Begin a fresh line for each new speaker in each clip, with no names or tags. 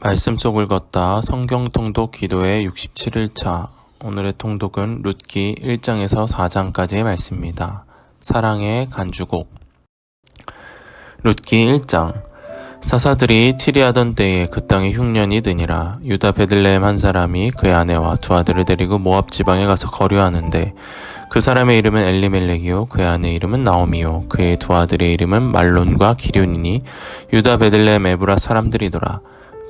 말씀 속을 걷다 성경 통독 기도의 67일차 오늘의 통독은 룻기 1장에서 4장까지의 말씀입니다. 사랑의 간주곡. 룻기 1장. 사사들이 치리하던 때에 그 땅에 흉년이 드니라. 유다 베들레헴 한 사람이 그의 아내와 두 아들을 데리고 모압 지방에 가서 거류하는데 그 사람의 이름은 엘리멜렉이요 그의 아내 이름은 나오미요 그의 두 아들의 이름은 말론과 기륜이니 유다 베들레헴 에브라 사람들이더라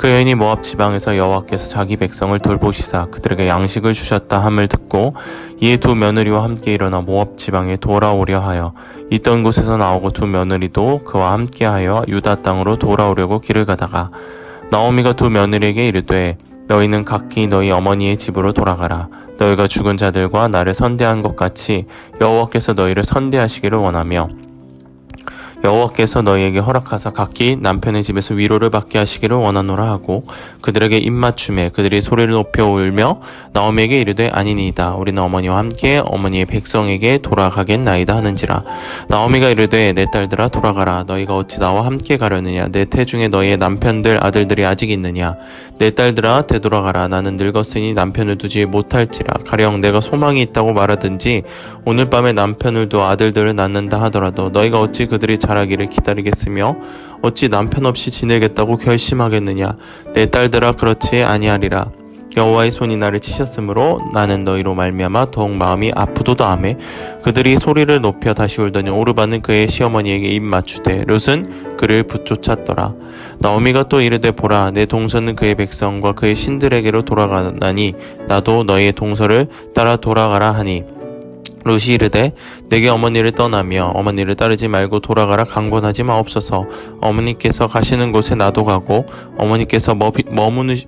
그 여인이 모압 지방에서 여호와께서 자기 백성을 돌보시사 그들에게 양식을 주셨다 함을 듣고 이에 두 며느리와 함께 일어나 모압 지방에 돌아오려 하여 있던 곳에서 나오고 두 며느리도 그와 함께하여 유다 땅으로 돌아오려고 길을 가다가 나오미가 두 며느리에게 이르되 너희는 각기 너희 어머니의 집으로 돌아가라. 너희가 죽은 자들과 나를 선대한 것 같이 여호와께서 너희를 선대하시기를 원하며 여호와께서 너희에게 허락하사 각기 남편의 집에서 위로를 받게 하시기를 원하노라 하고 그들에게 입맞춤에 그들이 소리를 높여 울며 나오미에게 이르되 아니니이다. 우리는 어머니와 함께 어머니의 백성에게 돌아가겠나이다 하는지라. 나오미가 이르되 내 딸들아 돌아가라. 너희가 어찌 나와 함께 가려느냐? 내 태중에 너희의 남편들 아들들이 아직 있느냐 내 딸들아 되돌아가라. 나는 늙었으니 남편을 두지 못할지라. 가령 내가 소망이 있다고 말하든지 오늘 밤에 남편을 두 아들들을 낳는다 하더라도 너희가 어찌 그들이 자라기를 기다리겠으며 어찌 남편 없이 지내겠다고 결심하겠느냐? 내 딸들아 그렇지 아니하리라 여호와의 손이 나를 치셨으므로 나는 너희로 말미암아 더욱 마음이 아프도다하매 그들이 소리를 높여 다시 울더니 오르바는 그의 시어머니에게 입 맞추되 롯은 그를 붙쫓았더라. 나오미가 또 이르되 보라 내 동서는 그의 백성과 그의 신들에게로 돌아가나니 나도 너희의 동서를 따라 돌아가라 하니 롯이 이르되 내게 어머니를 떠나며 어머니를 따르지 말고 돌아가라 강권하지 마옵소서. 어머니께서 가시는 곳에 나도 가고 어머니께서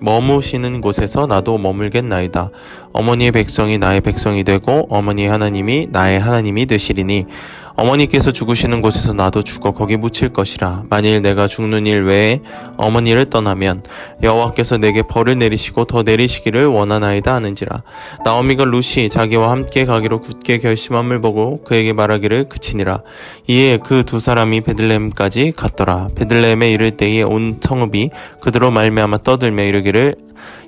머무시는 곳에서 나도 머물겠나이다. 어머니의 백성이 나의 백성이 되고 어머니의 하나님이 나의 하나님이 되시리니 어머니께서 죽으시는 곳에서 나도 죽어 거기 묻힐 것이라. 만일 내가 죽는 일 외에 어머니를 떠나면 여호와께서 내게 벌을 내리시고 더 내리시기를 원하나이다 하는지라. 나오미가 루시 자기와 함께 가기로 굳게 결심함을 보고 그에게 말하기를 그치니라. 이에 그 두 사람이 베들레헴까지 갔더라. 베들레헴에 이를 때에 온 성읍이 그들로 말미암아 떠들며 이르기를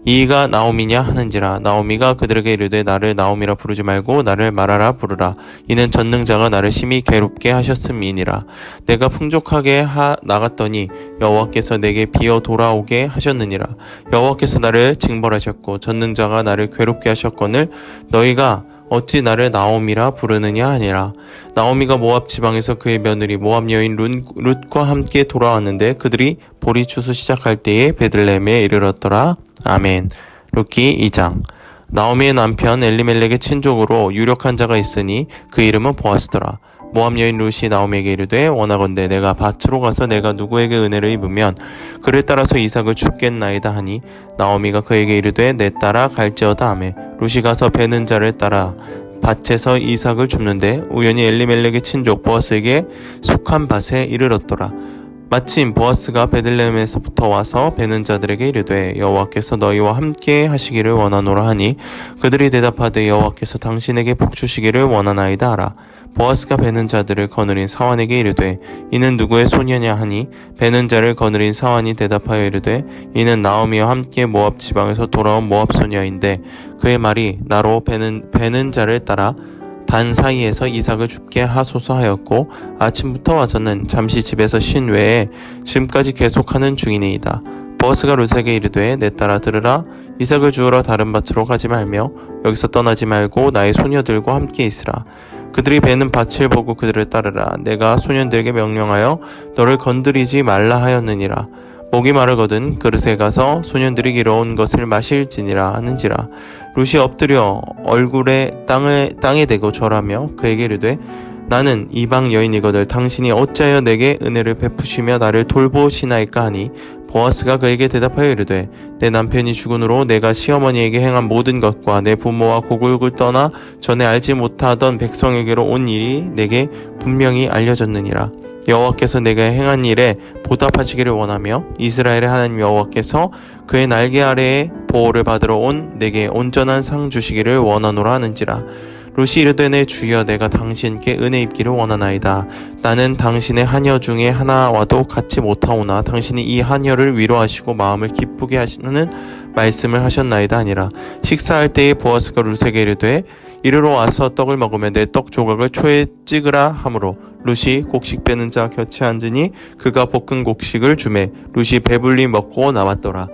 이가 나오미냐 하는지라. 나오미가 그들에게 이르되 나를 나오미라 부르지 말고 나를 말하라 부르라. 이는 전능자가 나를 심히 괴롭게 하셨음이니라. 내가 풍족하게 하 나갔더니 여호와께서 내게 비어 돌아오게 하셨느니라. 여호와께서 나를 징벌하셨고 전능자가 나를 괴롭게 하셨거늘 너희가 어찌 나를 나오미라 부르느냐 하니라. 나오미가 모압 지방에서 그의 며느리 모압 여인 룬, 룻과 함께 돌아왔는데 그들이 보리 추수 시작할 때에 베들레헴에 이르렀더라. 아멘. 루키 2장. 나오미의 남편 엘리멜렉의 친족으로 유력한 자가 있으니 그 이름은 보아스더라 모함 여인 룻이 나오미에게 이르되 원하건대 내가 밭으로 가서 내가 누구에게 은혜를 입으면 그를 따라서 이삭을 죽겠나이다 하니 나오미가 그에게 이르되 내 따라 갈지어다 하매 룻이 가서 베는 자를 따라 밭에서 이삭을 줍는데 우연히 엘리멜렉의 친족 보아스에게 속한 밭에 이르렀더라 마침 보아스가 베들레헴에서부터 와서 베는 자들에게 이르되 여호와께서 너희와 함께 하시기를 원하노라 하니 그들이 대답하되 여호와께서 당신에게 복 주시기를 원하나이다 하라. 보아스가 베는 자들을 거느린 사환에게 이르되 이는 누구의 소녀냐 하니? 베는 자를 거느린 사환이 대답하여 이르되 이는 나오미와 함께 모압 지방에서 돌아온 모압 소녀인데 그의 말이 나로 베는 베는 자를 따라 단 사이에서 이삭을 죽게 하소서 하였고 아침부터 와서는 잠시 집에서 쉰 외에 지금까지 계속하는 중이니이다. 버스가 룻에게 이르되 내 따라 들으라 이삭을 주우러 다른 밭으로 가지 말며 여기서 떠나지 말고 나의 소녀들과 함께 있으라. 그들이 베는 밭을 보고 그들을 따르라. 내가 소년들에게 명령하여 너를 건드리지 말라 하였느니라. 목이 마르거든 그릇에 가서 소년들이 길어온 것을 마실지니라 하는지라 룻이 엎드려 얼굴에 땅을 땅에 대고 절하며 그에게 이르되 나는 이방 여인이거늘 당신이 어찌하여 내게 은혜를 베푸시며 나를 돌보시나이까 하니 보아스가 그에게 대답하여 이르되 내 남편이 죽은 후로 내가 시어머니에게 행한 모든 것과 내 부모와 고국을 떠나 전에 알지 못하던 백성에게로 온 일이 내게 분명히 알려졌느니라. 여호와께서 내가 행한 일에 보답하시기를 원하며 이스라엘의 하나님 여호와께서 그의 날개 아래에 보호를 받으러 온 내게 온전한 상 주시기를 원하노라 하는지라. 루시 이르되 내 주여 내가 당신께 은혜 입기를 원하나이다. 나는 당신의 하녀 중에 하나와도 같이 못하오나 당신이 이 하녀를 위로하시고 마음을 기쁘게 하시는 말씀을 하셨나이다 아니라. 식사할 때에 보아스가 루세게 이르되 이르러 와서 떡을 먹으면 내 떡 조각을 초에 찍으라 하므로 루시 곡식 빼는 자 곁에 앉으니 그가 볶은 곡식을 주매 루시 배불리 먹고 나왔더라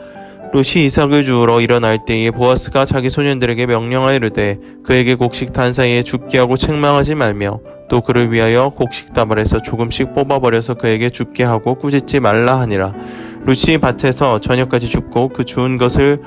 루시 이삭을 주우러 일어날 때에 보아스가 자기 소년들에게 명령하여 이르되 그에게 곡식 탄 사이에 죽게 하고 책망하지 말며 또 그를 위하여 곡식 다발에서 조금씩 뽑아버려서 그에게 죽게 하고 꾸짖지 말라 하니라. 루시 밭에서 저녁까지 죽고 그 주운 것을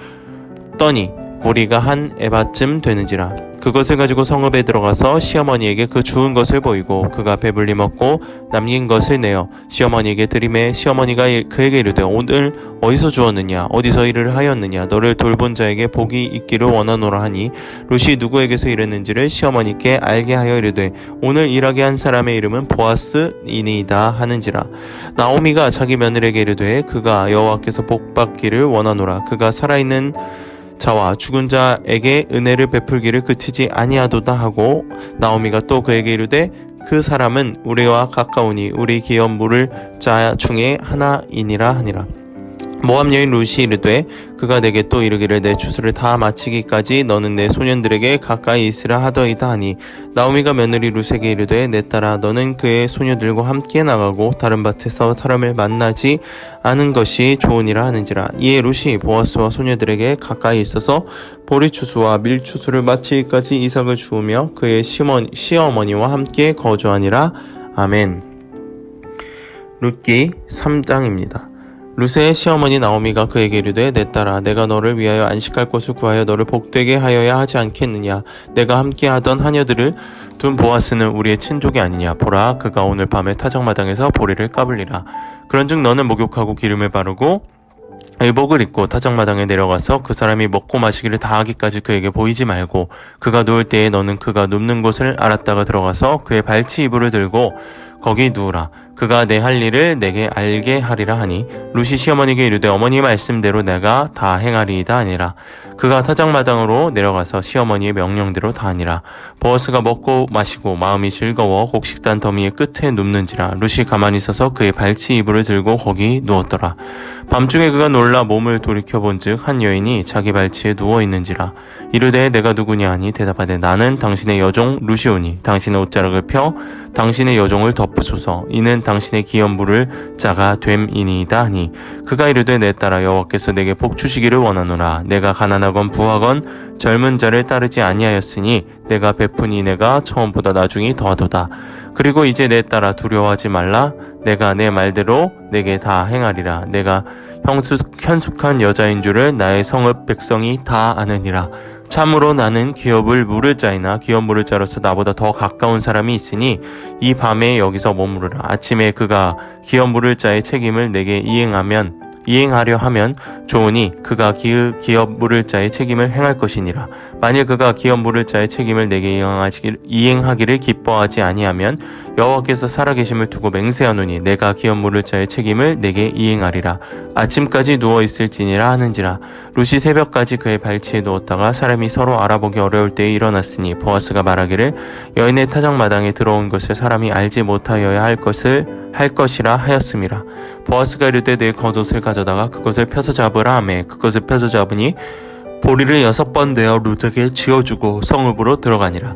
떠니 보리가 한 에바쯤 되는지라. 그것을 가지고 성읍에 들어가서 시어머니에게 그 주운 것을 보이고 그가 배불리 먹고 남긴 것을 내어 시어머니에게 드림에 시어머니가 이- 그에게 이르되 오늘 어디서 주었느냐? 어디서 일을 하였느냐? 너를 돌본 자에게 복이 있기를 원하노라 하니 루시 누구에게서 일했는지를 시어머니께 알게 하여 이르되 오늘 일하게 한 사람의 이름은 보아스이니이다 하는지라. 나오미가 자기 며느리에게 이르되 그가 여호와께서 복 받기를 원하노라. 그가 살아있는 자와 죽은 자에게 은혜를 베풀기를 그치지 아니하도다 하고 나오미가 또 그에게 이르되 그 사람은 우리와 가까우니 우리 기업 물을 자 중에 하나이니라 하니라 모함 여인 루시 이르되 그가 내게 또 이르기를 내 추수를 다 마치기까지 너는 내 소년들에게 가까이 있으라 하더이다 하니 나오미가 며느리 루세게 이르되 내 딸아 너는 그의 소녀들과 함께 나가고 다른 밭에서 사람을 만나지 않은 것이 좋으니라 하는지라. 이에 루시 보아스와 소녀들에게 가까이 있어서 보리 추수와 밀 추수를 마치기까지 이삭을 주우며 그의 시어머니, 시어머니와 함께 거주하니라. 아멘. 룻기 3장입니다. 루세의 시어머니 나오미가 그에게 이르되 내 딸아 내가 너를 위하여 안식할 곳을 구하여 너를 복되게 하여야 하지 않겠느냐? 내가 함께하던 하녀들을 둔 보아스는 우리의 친족이 아니냐? 보라 그가 오늘 밤에 타작마당에서 보리를 까불리라. 그런즉 너는 목욕하고 기름을 바르고 의복을 입고 타작마당에 내려가서 그 사람이 먹고 마시기를 다 하기까지 그에게 보이지 말고 그가 누울 때에 너는 그가 눕는 곳을 알았다가 들어가서 그의 발치 이불을 들고 거기 누우라 그가 내 할 일을 내게 알게 하리라 하니 루시 시어머니에게 이르되 어머니 말씀대로 내가 다 행하리이다 아니라. 그가 타작마당으로 내려가서 시어머니의 명령대로 다 하니라. 보어스가 먹고 마시고 마음이 즐거워 곡식단 더미의 끝에 눕는지라 루시 가만히 서서 그의 발치 이불을 들고 거기 누웠더라 밤중에 그가 놀라 몸을 돌이켜본즉 한 여인이 자기 발치에 누워 있는지라. 이르되 내가 누구냐 하니 대답하되 나는 당신의 여종 루시오니 당신의 옷자락을 펴 당신의 여종을 덮으소서. 이는 당신의 기업물을 자가 됨이니이다 하니. 그가 이르되 내 딸아 여호와께서 내게 복 주시기를 원하노라. 내가 가난하건 부하건 젊은 자를 따르지 아니하였으니 내가 베푼 이내가 처음보다 나중이 더하도다 그리고 이제 내 딸아 두려워하지 말라. 내가 내 말대로 내게 다 행하리라. 내가 형숙, 현숙한 여자인 줄을 나의 성읍 백성이 다 아느니라. 참으로 나는 기업을 물을 자이나 기업 물을 자로서 나보다 더 가까운 사람이 있으니 이 밤에 여기서 머무르라. 아침에 그가 기업 물을 자의 책임을 내게 이행하면 이행하려 하면 좋으니 그가 기, 기업 물을 자의 책임을 행할 것이니라. 만일 그가 기업 물을 자의 책임을 내게 이행하기를 기뻐하지 아니하면 여호와께서 살아계심을 두고 맹세하노니 내가 기업 물을 자의 책임을 내게 이행하리라. 아침까지 누워 있을지니라 하는지라. 루시 새벽까지 그의 발치에 누웠다가 사람이 서로 알아보기 어려울 때에 일어났으니 보아스가 말하기를 여인의 타작 마당에 들어온 것을 사람이 알지 못하여야 할 것을 할 것이라 하였음이라. 보아스가 이르되 내 겉옷을 가져다가 그것을 펴서 잡으라 하매. 그것을 펴서 잡으니 보리를 여섯 번 내어 루드에게 지어주고 성읍으로 들어가니라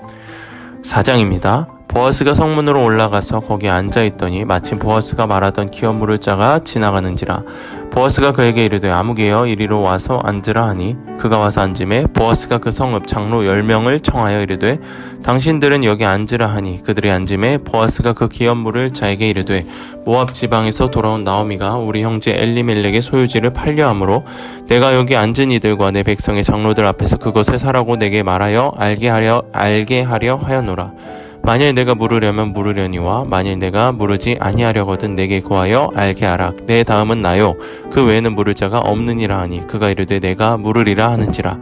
4장입니다. 보아스가 성문으로 올라가서 거기 앉아 있더니 마침 보아스가 말하던 기업 물을 자가 지나가는지라 보아스가 그에게 이르되 아무개여 이리로 와서 앉으라 하니. 그가 와서 앉음에 보아스가 그 성읍 장로 열 명을 청하여 이르되 당신들은 여기 앉으라 하니. 그들이 앉음에 보아스가 그 기업 물을 자에게 이르되 모압 지방에서 돌아온 나오미가 우리 형제 엘리멜렉의 소유지를 팔려 함으로 내가 여기 앉은 이들과 내 백성의 장로들 앞에서 그것을 사라고 내게 말하여 알게 하려 알게 하려 하였노라 만일 내가 물으려면 물으려니와 만일 내가 물으지 아니하려거든 내게 구하여 알게 하라. 내 다음은 나요. 그 외에는 물을 자가 없느니라 하니 그가 이르되 내가 물으리라 하는지라.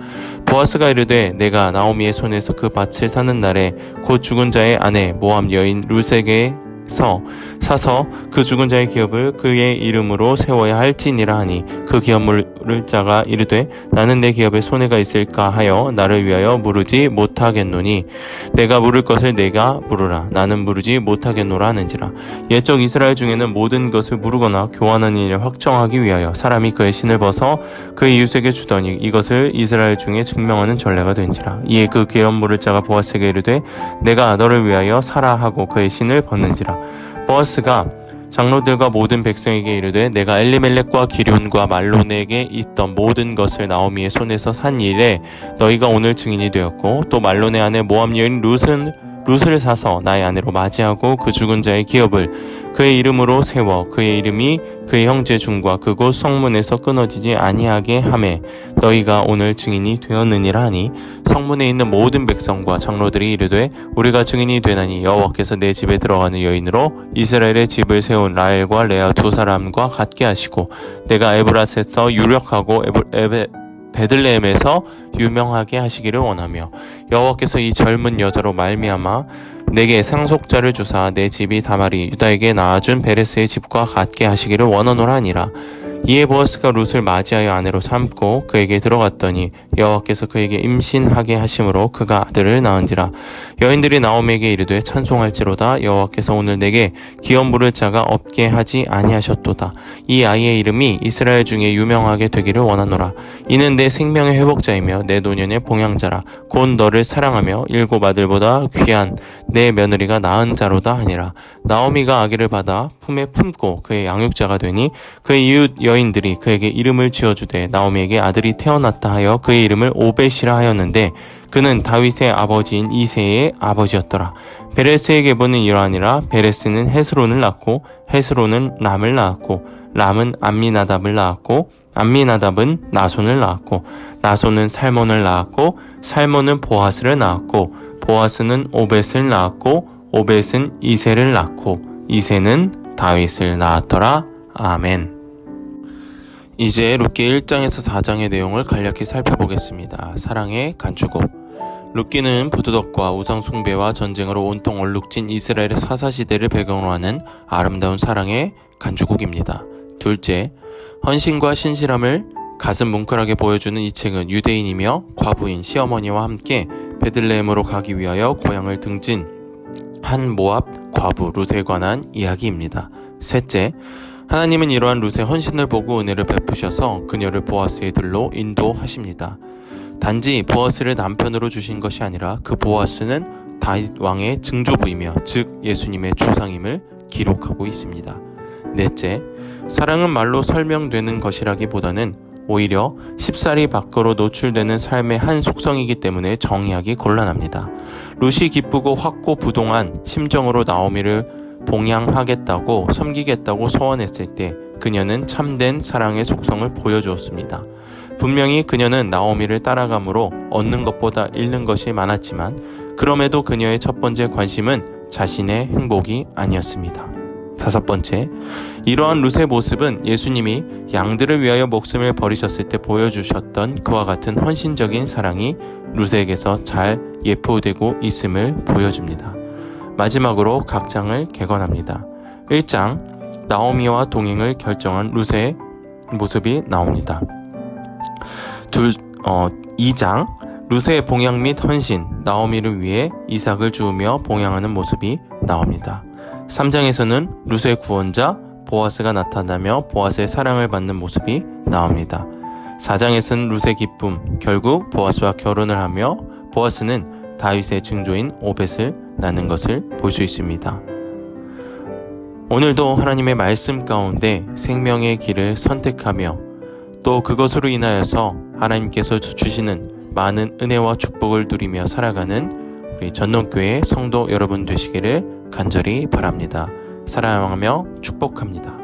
보아스가 이르되 내가 나오미의 손에서 그 밭을 사는 날에 곧 죽은 자의 아내 모함 여인 루세게 서 사서 그 죽은 자의 기업을 그의 이름으로 세워야 할지니라 하니 그 기업 물을 자가 이르되 나는 내 기업에 손해가 있을까 하여 나를 위하여 물으지 못하겠노니 내가 물을 것을 내가 물으라. 나는 물으지 못하겠노라 하는지라. 옛적 이스라엘 중에는 모든 것을 물으거나 교환하는 일을 확정하기 위하여 사람이 그의 신을 벗어 그의 이웃에게 주더니 이것을 이스라엘 중에 증명하는 전례가 된지라. 이에 그 기업 물을 자가 보아스에게 이르되 내가 너를 위하여 사라 하고 그의 신을 벗는지라 보아스가 장로들과 모든 백성에게 이르되 내가 엘리멜렉과 기륜과 말론에게 있던 모든 것을 나오미의 손에서 산 일에 너희가 오늘 증인이 되었고 또 말론의 아내 모함 여인 룻은 룻을 사서 나의 아내로 맞이하고 그 죽은 자의 기업을 그의 이름으로 세워 그의 이름이 그의 형제 중과 그곳 성문에서 끊어지지 아니하게 하매 너희가 오늘 증인이 되었느니라 하니 성문에 있는 모든 백성과 장로들이 이르되 우리가 증인이 되나니 여호와께서 내 집에 들어가는 여인으로 이스라엘의 집을 세운 라엘과 레아 두 사람과 같게 하시고 내가 에브라스에서 유력하고 에브, 에베, 베들레헴에서 유명하게 하시기를 원하며 여호와께서 이 젊은 여자로 말미암아 내게 상속자를 주사 내 집이 다말이 유다에게 낳아준 베레스의 집과 같게 하시기를 원하노라 하니라. 이에 보아스가 룻을 맞이하여 아내로 삼고 그에게 들어갔더니 여호와께서 그에게 임신하게 하심으로 그가 아들을 낳은지라 여인들이 나옴에게 이르되 찬송할지로다. 여호와께서 오늘 내게 기업 물을 자가 없게 하지 아니하셨도다. 이 아이의 이름이 이스라엘 중에 유명하게 되기를 원하노라. 이는 내 생명의 회복자이며 내 노년의 봉양자라. 곧 너를 사랑하며 일곱 아들보다 귀한 내 며느리가 낳은 자로다 하니라. 나오미가 아기를 받아 품에 품고 그의 양육자가 되니 그의 이웃 여인들이 그에게 이름을 지어주되 나오미에게 아들이 태어났다 하여 그의 이름을 오벳이라 하였는데 그는 다윗의 아버지인 이세의 아버지였더라. 베레스의 계보는 이러하니라 베레스는 헤스론을 낳고 헤스론은 람을 낳았고 람은 암미나답을 낳았고 암미나답은 나손을 낳았고 나손은 살몬을 낳았고 살몬은 보아스를 낳았고 보아스는 오벳을 낳았고 오벳은 이세를 낳고 이세는 다윗을 낳았더라. 아멘. 이제 룻기 1장에서 4장의 내용을 간략히 살펴보겠습니다. 사랑의 간주곡. 룻기는 부두덕과 우상 숭배와 전쟁으로 온통 얼룩진 이스라엘의 사사시대를 배경으로 하는 아름다운 사랑의 간주곡입니다. 둘째, 헌신과 신실함을 가슴 뭉클하게 보여주는 이 책은 유대인이며 과부인 시어머니와 함께 베들레헴으로 가기 위하여 고향을 등진 한 모압 과부 룻에 관한 이야기입니다. 셋째, 하나님은 이러한 룻의 헌신을 보고 은혜를 베푸셔서 그녀를 보아스의 들로 인도하십니다. 단지 보아스를 남편으로 주신 것이 아니라 그 보아스는 다윗 왕의 증조부이며 즉 예수님의 조상임을 기록하고 있습니다. 넷째, 사랑은 말로 설명되는 것이라기보다는 오히려 쉽사리 밖으로 노출되는 삶의 한 속성이기 때문에 정의하기 곤란합니다. 룻이 기쁘고 확고부동한 심정으로 나오미를 봉양하겠다고 섬기겠다고 소원했을 때 그녀는 참된 사랑의 속성을 보여주었습니다. 분명히 그녀는 나오미를 따라감으로 얻는 것보다 잃는 것이 많았지만 그럼에도 그녀의 첫 번째 관심은 자신의 행복이 아니었습니다. 다섯 번째, 이러한 룻의 모습은 예수님이 양들을 위하여 목숨을 버리셨을 때 보여주셨던 그와 같은 헌신적인 사랑이 룻에게서 잘 예포되고 있음을 보여줍니다. 마지막으로 각 장을 개관합니다. 1장 나오미와 동행을 결정한 룻의 모습이 나옵니다. 둘, 어, 2장 룻의 봉양 및 헌신 나오미를 위해 이삭을 주우며 봉양하는 모습이 나옵니다. 3장에서는 룻의 구원자 보아스가 나타나며 보아스의 사랑을 받는 모습이 나옵니다. 4장에서는 룻의 기쁨 결국 보아스와 결혼을 하며 보아스는 다윗의 증조인 오벳을 낳는 것을 볼 수 있습니다. 오늘도 하나님의 말씀 가운데 생명의 길을 선택하며 또 그것으로 인하여서 하나님께서 주시는 많은 은혜와 축복을 누리며 살아가는 우리 전농교회 성도 여러분 되시기를 간절히 바랍니다. 사랑하며 축복합니다.